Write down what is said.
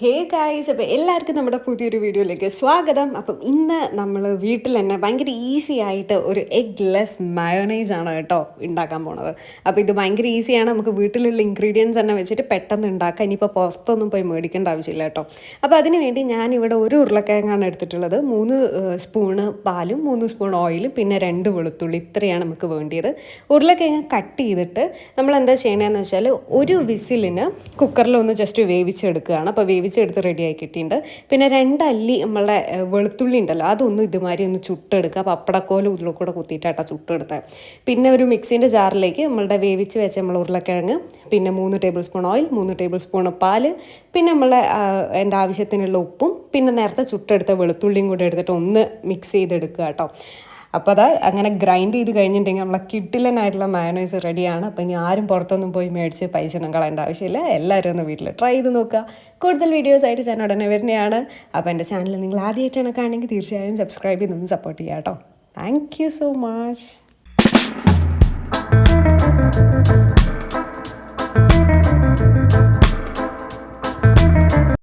Hey guys അപ്പോൾ എല്ലാവർക്കും നമ്മുടെ പുതിയൊരു വീഡിയോയിലേക്ക് സ്വാഗതം. അപ്പം ഇന്ന് നമ്മൾ വീട്ടിൽ തന്നെ ഭയങ്കര ഈസി ആയിട്ട് ഒരു എഗ് ലെസ് മയോണൈസ് ആണ് കേട്ടോ ഉണ്ടാക്കാൻ പോണത്. അപ്പോൾ ഇത് ഭയങ്കര ഈസിയാണ് നമുക്ക് വീട്ടിലുള്ള ഇൻഗ്രീഡിയൻസ് തന്നെ വെച്ചിട്ട് പെട്ടെന്ന് ഉണ്ടാക്കാം. ഇനിയിപ്പോൾ പുറത്തൊന്നും പോയി മേടിക്കേണ്ട ആവശ്യമില്ല കേട്ടോ. അപ്പോൾ അതിന് വേണ്ടി ഞാനിവിടെ ഒരു ഉരുളക്കിഴങ്ങാണ് എടുത്തിട്ടുള്ളത്. മൂന്ന് സ്പൂണ് പാലും മൂന്ന് സ്പൂൺ ഓയിലും പിന്നെ രണ്ട് വെളുത്തുള്ളി. ഇത്രയാണ് നമുക്ക് വേണ്ടിയത്. ഉരുളക്കിഴങ്ങ് കട്ട് ചെയ്തിട്ട് നമ്മൾ എന്താ ചെയ്യണതെന്ന് വെച്ചാൽ ഒരു വിസിലിന് കുക്കറിലൊന്ന് ജസ്റ്റ് വേവിച്ചെടുക്കുകയാണ്. അപ്പോൾ വേവിച്ചെടുത്ത് റെഡി ആക്കി കിട്ടിയിട്ടുണ്ട്. പിന്നെ രണ്ടല്ലി നമ്മളെ ഏഹ്, വെളുത്തുള്ളി ഉണ്ടല്ലോ അതൊന്നും ഇതുമാതിരി ഒന്ന് ചുട്ടെടുക്കുക. പപ്പടക്കോലും ഉള്ളിൽ കൂടെ കുത്തിയിട്ടാട്ടാ ചുട്ടെടുത്തത് പിന്നെ ഒരു മിക്സിന്റെ ജാറിലേക്ക് നമ്മളുടെ വേവിച്ച് വെച്ച നമ്മൾ ഉരുളക്കിഴങ്ങ് പിന്നെ മൂന്ന് ടേബിൾ സ്പൂൺ ഓയിൽ മൂന്ന് ടേബിൾ സ്പൂൺ പാൽ പിന്നെ നമ്മളെ എന്റെ ആവശ്യത്തിനുള്ള ഉപ്പും പിന്നെ നേരത്തെ ചുട്ടെടുത്ത വെളുത്തുള്ളിയും കൂടെ എടുത്തിട്ട് ഒന്ന് മിക്സ് ചെയ്തെടുക്കുക കേട്ടോ. അപ്പോൾ അത് അങ്ങനെ ഗ്രൈൻഡ് ചെയ്ത് കഴിഞ്ഞിട്ടുണ്ടെങ്കിൽ നമ്മളെ കിട്ടിലനായിട്ടുള്ള മയോണൈസ് റെഡിയാണ് അപ്പോൾ ഇനി ആരും പുറത്തൊന്നും പോയി മേടിച്ച് പൈസ ഒന്നും കളയേണ്ട ആവശ്യമില്ല. എല്ലാവരും ഒന്ന് വീട്ടിൽ ട്രൈ ചെയ്ത് നോക്കുക. കൂടുതൽ വീഡിയോസ് ആയിട്ട് ഞാൻ ഉടനെ വരുന്നതാണ്. അപ്പോൾ എന്റെ ചാനൽ നിങ്ങൾ ആദ്യമായിട്ടാണ് കാണുമെങ്കിൽ തീർച്ചയായും സബ്സ്ക്രൈബ് ചെയ്ത് ഒന്ന് സപ്പോർട്ട് ചെയ്യാം കേട്ടോ. Thank you so much